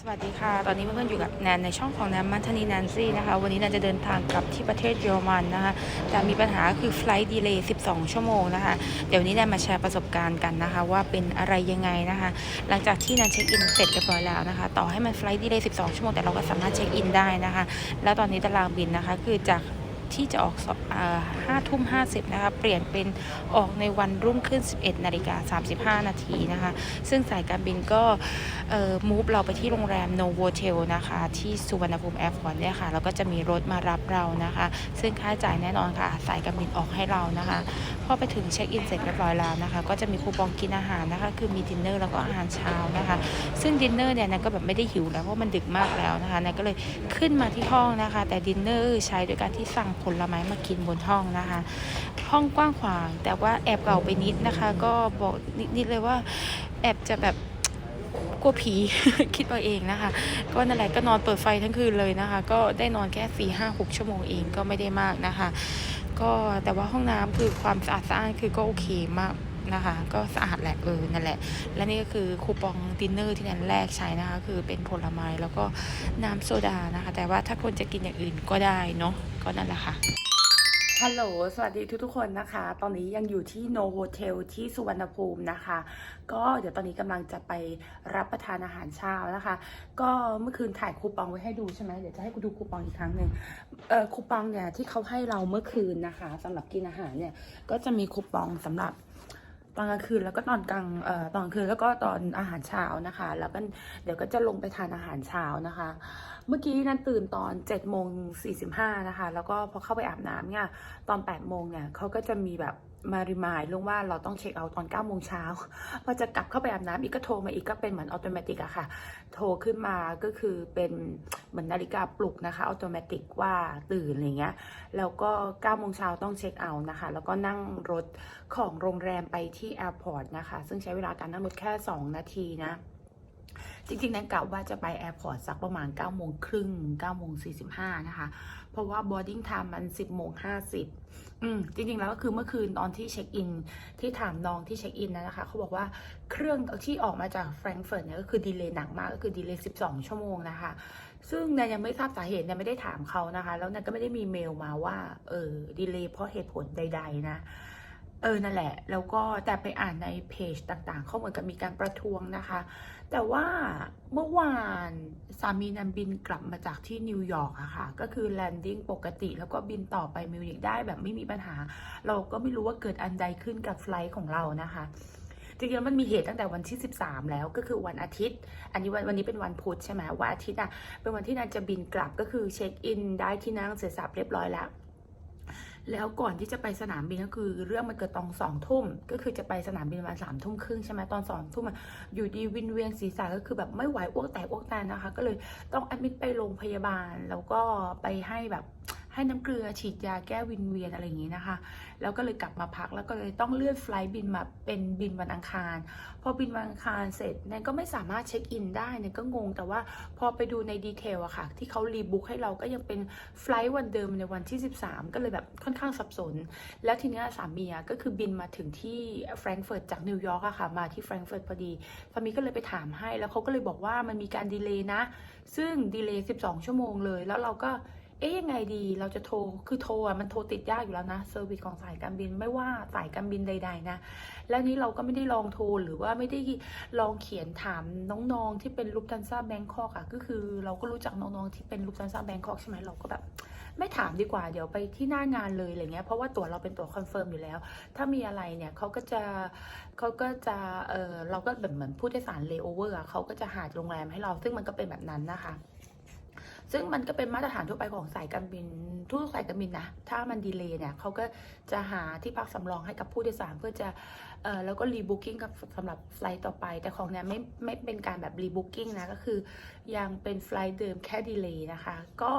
สวัสดีค่ะ ตอนนี้เพื่อนๆอยู่กับแนนในช่องของแนนมัทนีแนนซี่นะคะ วันนี้แนนจะเดินทางกลับที่ประเทศเยอรมันนะคะ แต่มีปัญหาคือไฟล์ดีเลย์ 12 ชั่วโมงนะคะ เดี๋ยวนนี้แนนมาแชร์ประสบการณ์กันนะคะ ว่าเป็นอะไรยังไงนะคะ หลังจากที่แนนเช็คอินเสร็จเรียบร้อยแล้วนะคะ ต่อให้มันไฟล์ดีเลย์ 12 ชั่วโมงแต่เราก็สามารถเช็คอินได้นะคะ แล้วตอนนี้ตารางบินนะคะคือจาก ที่จะออกห้าทุ่มห้าสิบนะคะเปลี่ยนเป็นออกในวันรุ่งขึ้น 11นาฬิกา35 นาทีนะคะ ซึ่งสายการบินก็มูฟเราไปที่โรงแรมโนโวเทลนะคะที่สุวรรณภูมิแอร์พอร์ตเนี่ยค่ะแล้วก็จะมีรถมารับเรานะคะ ซึ่งค่าใช้จ่ายแน่นอนค่ะ สายการบินออกให้เรานะคะพอไปถึงเช็คอินเสร็จเรียบร้อยแล้วนะคะ ก็จะมีคูปองกินอาหารนะคะ คือมีดินเนอร์แล้วก็อาหารเช้านะคะ ซึ่งดินเนอร์เนี่ยนันก็แบบไม่ได้หิวแล้วเพราะมันดึกมากแล้วนะคะนันก็เลยขึ้นมาที่ห้องนะคะ แต่ดินเนอร์ใช้โดยการที่สั่งผลไม้มากินบนห้องนะคะ ห้องกว้างขวาง แต่ว่าแอบเก่าไปนิดนะคะ ก็บอกนิดๆเลยว่าแอบจะแบบกลัวผีคิดเอาเองนะคะ ก็นั่นแหละก็นอนเปิดไฟทั้งคืนเลยนะคะ ก็ได้นอนแค่สี่ห้าหกชั่วโมงเองก็ไม่ได้มากนะคะ ก็แต่ว่าห้องน้ำคือความสะอาดสะอ้านคือก็โอเคมากนะคะ ก็สะอาดแหละเออนั่นแหละ และนี่ก็คือคูปองดินเนอร์ที่นันแรกใช้นะคะ คือเป็นผลไม้แล้วก็น้ำโซดานะคะ แต่ว่าถ้าคนจะกินอย่างอื่นก็ได้เนาะก็นั่นแหละค่ะ ฮัลโหล สวัสดีทุกๆคนนะคะ ตอนนี้ยังอยู่ที่โนโฮเทลที่สุวรรณภูมินะคะ ก็เดี๋ยวตอนนี้กำลังจะไปรับประทานอาหารเช้านะคะ ก็เมื่อคืนถ่ายคูปองไว้ให้ดูใช่ไหมเดี๋ยวจะให้คุณดูคูปองอีกครั้งหนึ่งเอ่อคูปองเนี่ยที่เขาให้เราเมื่อคืนนะคะสำหรับกินอาหารเนี่ย ก็จะมีคูปองสำหรับ ตอนกลางคืนแล้วก็ตอนกลางเอ่อตอนกลางคืนแล้วก็ตอนอาหารเช้านะคะ แล้วก็เดี๋ยวก็จะลงไปทานอาหารเช้านะคะ เมื่อกี้นั้นตื่นตอน7จ็ดโมงสีนะคะ แล้วก็พอเข้าไปอาบน้ำเนี่ยตอน8ปดโมงเนี่ยเขาก็จะมีแบบ มาริมายลงว่าเราต้องเช็คเอาท์ตอน9ก้าโมงเช้าพอจะกลับเข้าไปอาบน้ำอีกก็โทรมาอีกก็เป็นเหมือนอัตโนมัติอะค่ะ โทรขึ้นมาก็คือเป็นเหมือนนาฬิกาปลุกนะคะอัตโนมัติว่าตื่นอะไรเงี้ย แล้วก็9ก้าโมงเช้าต้องเช็คเอาท์นะคะ แล้วก็นั่งรถของโรงแรมไปที่แอร์พอร์ตนะคะ ซึ่งใช้เวลาการนั่งรถแค่ 2 นาทีนะ จริงๆ นั้นกะว่าจะไปแอร์พอร์ตสักประมาณ9ก้าโมงครึ่ง9ก้าโมงสี่สิบห้านะคะ เพราะว่า boarding time มัน 10บโมงห้าสิบอืมจริงๆ แล้วก็คือเมื่อคืนตอนที่เช็คอิน ที่ถามน้องที่เช็คอินนะคะ เขาบอกว่าเครื่องที่ออกมาจากแฟรงก์เฟิร์ตเนี่ยก็คือดีเลย์หนักมากก็คือดีเลย์12 ชั่วโมงนะคะ ซึ่งนนยังไม่ทราบสาเหตุแนนไม่ได้ถามเขานะคะ แล้วแนนก็ไม่ได้มีเมลมาว่าเออดีเลย์เพราะเหตุผลใด ๆ นะ เออนั่นแหละ แล้วก็แต่ไปอ่านในเพจต่างๆ เขาเหมือนกับมีการประท้วงนะคะ แต่ว่าเมื่อวานสามีนันบินกลับมาจากที่นิวยอร์กอะค่ะ ก็คือแลนดิ้งปกติแล้วก็บินต่อไปมิวนิกได้แบบไม่มีปัญหา เราก็ไม่รู้ว่าเกิดอันใดขึ้นกับไฟล์ของเรานะคะจริงๆมันมีเหตุตั้งแต่วันที่ 13 แล้วก็คือวันอาทิตย์ อันนี้วันวันนี้เป็นวันพุธใช่ไหมวันอาทิตย์อะเป็นวันที่นันจะบินกลับก็คือเช็คอินได้ที่นั่งเสร็จสับเรียบร้อยแล้ว แล้วก่อนที่จะไปสนามบินก็คือเรื่องมันเกิดตอนสองทุ่ม ก็คือจะไปสนามบินประมาณสามทุ่มครึ่งใช่ไหมตอนสองทุ่มอะอยู่ดีวินเวียนศีรษะก็คือแบบไม่ไหวอ้วกแตกอ้วกแตนนะคะ ก็เลยต้องแอดมิดไปโรงพยาบาลแล้วก็ไปให้แบบ ให้น้ำเกลือฉีดยาแก้วินเวียนอะไรอย่างนี้นะคะ แล้วก็เลยกลับมาพักแล้วก็เลยต้องเลื่อนไฟล์บินมาเป็นบินวันอังคารพอบินวันอังคารเสร็จแนนก็ไม่สามารถเช็คอินได้เนี่ยก็งงแต่ว่าพอไปดูในดีเทลอะค่ะ ที่เขารีบุ๊กให้เราก็ยังเป็นไฟล์วันเดิมในวันที่ 13 ก็เลยแบบค่อนข้างสับสน แล้วทีเนี้ยสามีอะก็คือบินมาถึงที่แฟรงก์เฟิร์ตจากนิวยอร์กอะค่ะมาที่แฟรงก์เฟิร์ตพอดีสามีก็เลยไปถามให้แล้วเขาก็เลยบอกว่ามันมีการดีเลย์นะ ซึ่งดีเลย์12 ชั่วโมงเลย แล้วเราก็ เอ๊ะยังไงดีเราจะโทรคือโทรอะมันโทรติดยากอยู่แล้วนะเซอร์วิสของสายการบินไม่ว่าสายการบินใด ๆ นะ แล้วนี้เราก็ไม่ได้ลองโทรหรือว่าไม่ได้ลองเขียนถามน้องๆที่เป็นลูกทันซ่าแบงคอกอะก็คือเราก็รู้จักน้องๆที่เป็นลูกทันซ่าแบงคอกใช่ไหมเราก็แบบไม่ถามดีกว่าเดี๋ยวไปที่หน้างานเลยอะไรเงี้ยเพราะว่าตั๋วเราเป็นตั๋วคอนเฟิร์มอยู่แล้ว ถ้ามีอะไรเนี่ยเขาก็จะเขาก็จะเออเราก็แบบเหมือนผู้โดยสารเลโอเวอร์เขาก็จะหาโรงแรมให้เราซึ่งมันก็เป็นแบบนั้นนะคะ ซึ่งมันก็เป็นมาตรฐานทั่วไปของสายการบินทุกสายการบินนะ ถ้ามันดีเลย์เนี่ยเขาก็จะหาที่พักสำรองให้กับผู้โดยสารเพื่อจะ เออแล้วก็รีบุ๊กิ้งกับสำหรับไฟล์ต่อไป แต่ของเนี่ยไม่ไม่เป็นการแบบรีบุ๊กิ้งนะก็คือยังเป็นไฟล์เดิมแค่ดีเลย์นะคะ ก็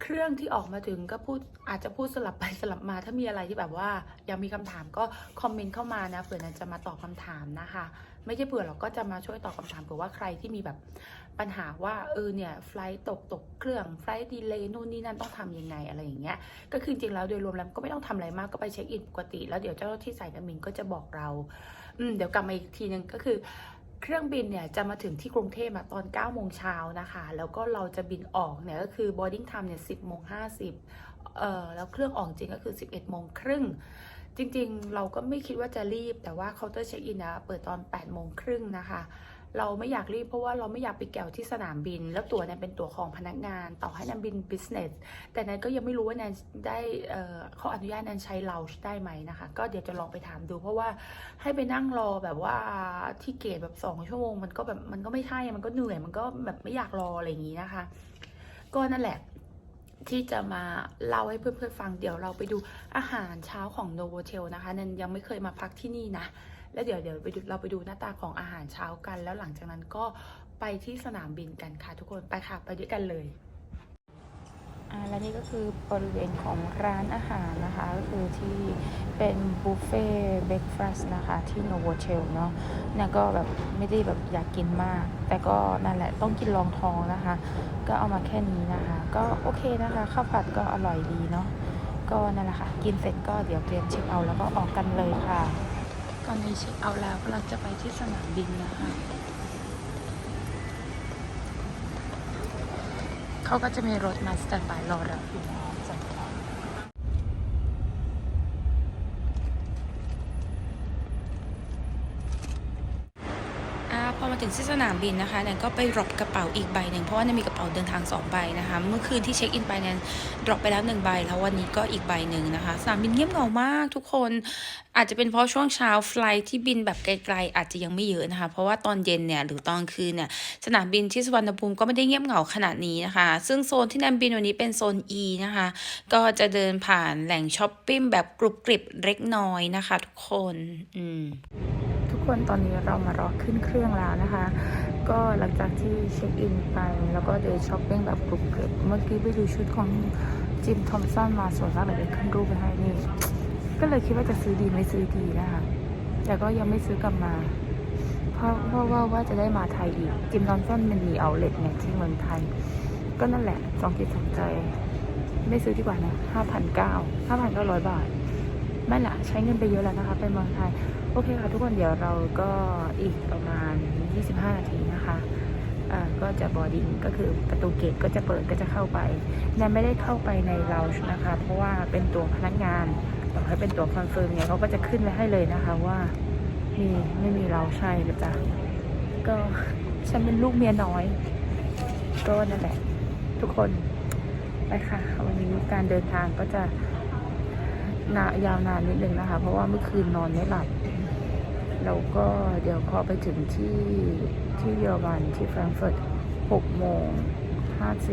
เครื่องที่ออกมาถึงก็พูดอาจจะพูดสลับไปสลับมา ถ้ามีอะไรที่แบบว่ายังมีคำถามก็คอมเมนต์เข้ามานะเผื่อนันจะมาตอบคำถามนะคะ ไม่ใช่เผื่อเราก็จะมาช่วยตอบคำถามเผื่อว่าใครที่มีแบบปัญหาว่าเออเนี่ยไฟล์ตกตกเครื่องไฟล์ดีเลย์นู่นนี่นั่นต้องทำยังไงอะไรอย่างเงี้ยก็คือจริงๆแล้วโดยรวมแล้วก็ไม่ต้องทำอะไรมากก็ไปเช็คอินปกติ แล้วเดี๋ยวเจ้าหน้าที่สายการบินก็จะบอกเราเดี๋ยวกลับมาอีกทีนึงก็คือเครื่องบินเนี่ยจะมาถึงที่กรุงเทพอะตอน9โมงเช้านะคะ แล้วก็เราจะบินออกเนี่ยก็คือ boarding time เนี่ย10โมง50เอ่อแล้วเครื่องออกจริงก็คือ 11โมงครึ่งจริงๆ เราก็ไม่คิดว่าจะรีบแต่ว่าเคาน์เตอร์เช็คอินนะเปิดตอน8โมงครึ่งนะคะ เราไม่อยากรีบเพราะว่าเราไม่อยากไปแกวที่สนามบิน แล้วตั๋วเนี่ยเป็นตั๋วของพนักงาน ต่อให้นันบิน business แต่แนนก็ยังไม่รู้ว่าแนนได้เอ่อเขาอนุญาตแนนใช้เราได้ไหมนะคะ ก็เดี๋ยวจะลองไปถามดู เพราะว่าให้ไปนั่งรอแบบว่าที่เกตแบบสองชั่วโมงมันก็แบบมันก็ไม่ใช่มันก็เหนื่อยมันก็แบบไม่อยากรออะไรอย่างนี้นะคะ ก็นั่นแหละที่จะมาเล่าให้เพื่อนๆฟังเดี๋ยวเราไปดูอาหารเช้าของโนโวเทลนะคะนันยังไม่เคยมาพักที่นี่นะ แล้วเดี๋ยวเดี๋ยวไปดูเราไปดูหน้าตาของอาหารเช้ากัน แล้วหลังจากนั้นก็ไปที่สนามบินกันค่ะทุกคนไปค่ะไปด้วยกันเลยอ่าและนี่ก็คือบริเวณของร้านอาหารนะคะ ก็คือที่เป็นบุฟเฟ่เบรกฟาสต์นะคะที่โนโวเทลเนาะนี่ก็แบบไม่ได้แบบอยากกินมาก แต่ก็นั่นแหละต้องกินรองท้องนะคะ ก็เอามาแค่นี้นะคะ ก็โอเคนะคะ ข้าวผัดก็อร่อยดีเนาะก็นั่นแหละค่ะ กินเสร็จก็เดี๋ยวเตรียมเช็คเอาท์แล้วก็ออกกันเลยค่ะ ตอนนี้เช็คเอาแล้วกำลังจะไปที่สนามบินนะคะเขาก็จะมีรถมาสแตนบายรอเราอยู่แล้วจ้ะอ่าพอ มาถึงที่สนามบินนะคะแนนก็ไปดรอปกระเป๋าอีกใบหนึ่งเพราะว่าแนนมีกระเป๋าเดินทางสองใบนะคะเมื่อคืนที่เช็คอินไปแนนดรอปไปแล้วหนึ่งใบแล้ววันนี้ก็อีกใบหนึ่งนะคะสนามบินเงียบเหงามากทุกคนอาจจะเป็นเพราะช่วงเช้าไฟลท์ที่บินแบบไกลๆอาจจะยังไม่เยอะนะคะเพราะว่าตอนเย็นเนี่ยหรือตอนคืนเนี่ยสนามบินที่สุวรรณภูมิก็ไม่ได้เงียบเหงาขนาดนี้นะคะ ซึ่งโซนที่แนมบินวันนี้เป็นโซน E นะคะก็จะเดินผ่านแหล่งช้อปปิ้งแบบกรุบกริบเล็กน้อยนะคะ ทุกคนอืม คนตอนนี้เรามารอขึ้นเครื่องแล้วนะคะ ก็หลังจากที่เช็คอินไป แล้วก็เดินช้อปปิ้งแบบกรุบกริบเมื่อกี้ไปดูชุดของจิมทอมสันมาสวยมากเลยเดี๋ยวขึ้นรูปไปให้นี่ ก็เลยคิดว่าจะซื้อดีไม่ซื้อดีนะคะ แต่ก็ยังไม่ซื้อกลับมา เพราะเพราะว่าว่าจะได้มาไทยอีก จิมทอมสันมันมีเอาเล็ตเนี่ยที่เมืองไทย ก็นั่นแหละสองจิตสองใจ ไม่ซื้อดีกว่านะห้าพันเก้าห้าพันเก้าร้อยบาทไม่ละใช้เงินไปเยอะแล้วนะคะไปเมืองไทย โอเคค่ะทุกคนเดี๋ยวเราก็อีกประมาณ 25 นาทีนะคะอ่าก็จะบอดิ้งก็คือประตูเกตก็จะเปิดก็จะเข้าไปแนนไม่ได้เข้าไปในเราชนะคะ เพราะว่าเป็นตัวพนักงานต่อให้เป็นตัวคอนเฟิร์มเนี่ยเขาก็จะขึ้นไว้ให้เลยนะคะว่ามีไม่มีเราใช่หรือจ้ะก็ฉันเป็นลูกเมียน้อย ก็นั่นแหละ ทุกคนไปค่ะ วันนี้การเดินทางก็จะนายาวนานนิดนึงนะคะ เพราะว่าเมื่อคืนนอนไม่หลับ แล้วก็เดี๋ยวพอไปถึงที่ที่เยอรมันที่แฟรงก์เฟิร์ต6โมง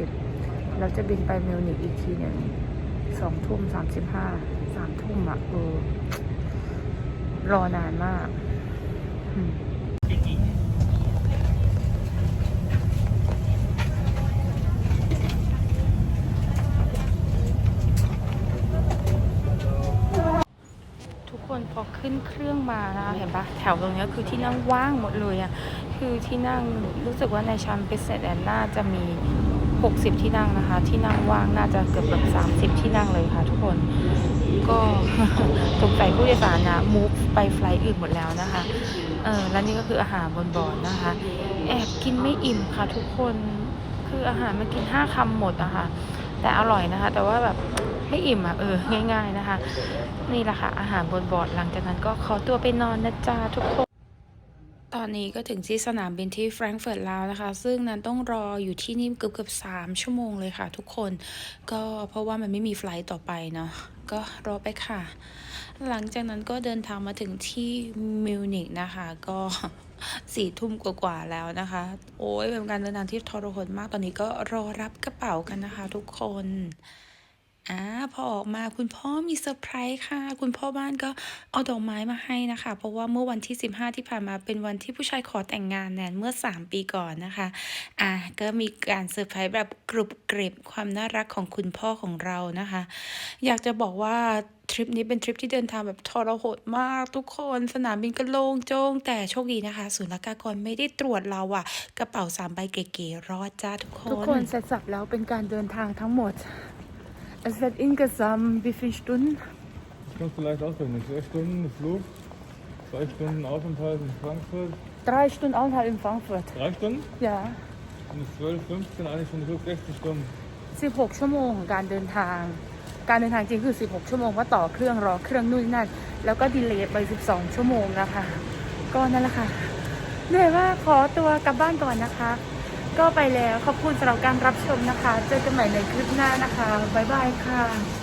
50 เราจะบินไปมิวนิกอีกทีหนึ่ง2ทุ่ม35 3ทุ่มอะเออรอนานมาก อืม ทุกคนพอ ขึ้นเครื่องมานะเห็นปะแถวตรงนี้คือที่นั่งว่างหมดเลยอะคือที่นั่งรู้สึกว่าในชั้น business เนี่ยน่าจะมี 60 ที่นั่งนะคะ ที่นั่งว่างน่าจะเกือบแบบ30 ที่นั่งเลยค่ะ ทุกคนก็สงสัยผู้โดยสารนะ move ไปไฟล์อื่นหมดแล้วนะคะเออแล้วนี่ก็คืออาหารบนบอร์ดนะคะ แอบกินไม่อิ่มค่ะ ทุกคนคืออาหารมากิน5คำหมดอะค่ะแต่อร่อยนะคะ แต่ว่าแบบ ไม่อิ่มอะเออง่าย ๆนะคะ นี่แหละค่ะ อาหารบนบอร์ดหลังจากนั้นก็ขอตัวไปนอนนะจ๊ะทุกคนตอนนี้ก็ถึงที่สนามบินที่แฟรงก์เฟิร์ตแล้วนะคะ ซึ่งนั้นต้องรออยู่ที่นี่เกือบเกือบสามชั่วโมงเลยค่ะทุกคน ก็เพราะว่ามันไม่มีไฟล์ต่อไปเนาะ ก็รอไปค่ะ หลังจากนั้นก็เดินทางมาถึงที่มิวนิกนะคะ ก็สี่ทุ่มกว่าๆแล้วนะคะ โอ้ยเป็นการเดินทางที่ทรหดมาก ตอนนี้ก็รอรับกระเป๋ากันนะคะ ทุกคน อ่าพอออกมาคุณพ่อมีเซอร์ไพรส์ค่ะ คุณพ่อบ้านก็เอาดอกไม้มาให้นะคะ เพราะว่าเมื่อวันที่ 15 ที่ผ่านมาเป็นวันที่ผู้ชายขอแต่งงานแนนเมื่อ 3 ปีก่อนนะคะอ่าก็มีการเซอร์ไพรส์แบบกรุบกริบความน่ารักของคุณพ่อของเรานะคะ อยากจะบอกว่าทริปนี้เป็นทริปที่เดินทางแบบทรหดมากทุกคนสนามบินก็โล่งโจ้งแต่โชคดีนะคะศูนย์ละกากรไม่ได้ตรวจเราอะกระเป๋าสามใบเก๋ๆรอดจ้าทุกคน ทุกคนเสร็จสับแล้วเป็นการเดินทางทั้งหมด Es wird insgesamt wie viele Stunden? Ich kann es vielleicht ausrechnen. Sechs Stunden Flug, zwei Stunden Aufenthalt in Frankfurt, drei Stunden Aufenthalt in Frankfurt. Drei Stunden? Ja. Und 12, 15, eine Stunde zurück, 60 Stunden. 16 ชั่วโมงของการเดินทาง การเดินทางจริงคือ 16 ชั่วโมงเพราะต่อเครื่องรอเครื่องนู่นนนั่น แล้วก็ดีเลย์ไป 12 ชั่วโมงนะคะ ก็นั่นแหละค่ะ เหนื่อยมากขอตัวกลับบ้านก่อนนะคะ ก็ไปแล้วขอบคุณสำหรับการรับชมนะคะ เจอกันใหม่ในคลิปหน้านะคะ บ๊ายบายค่ะ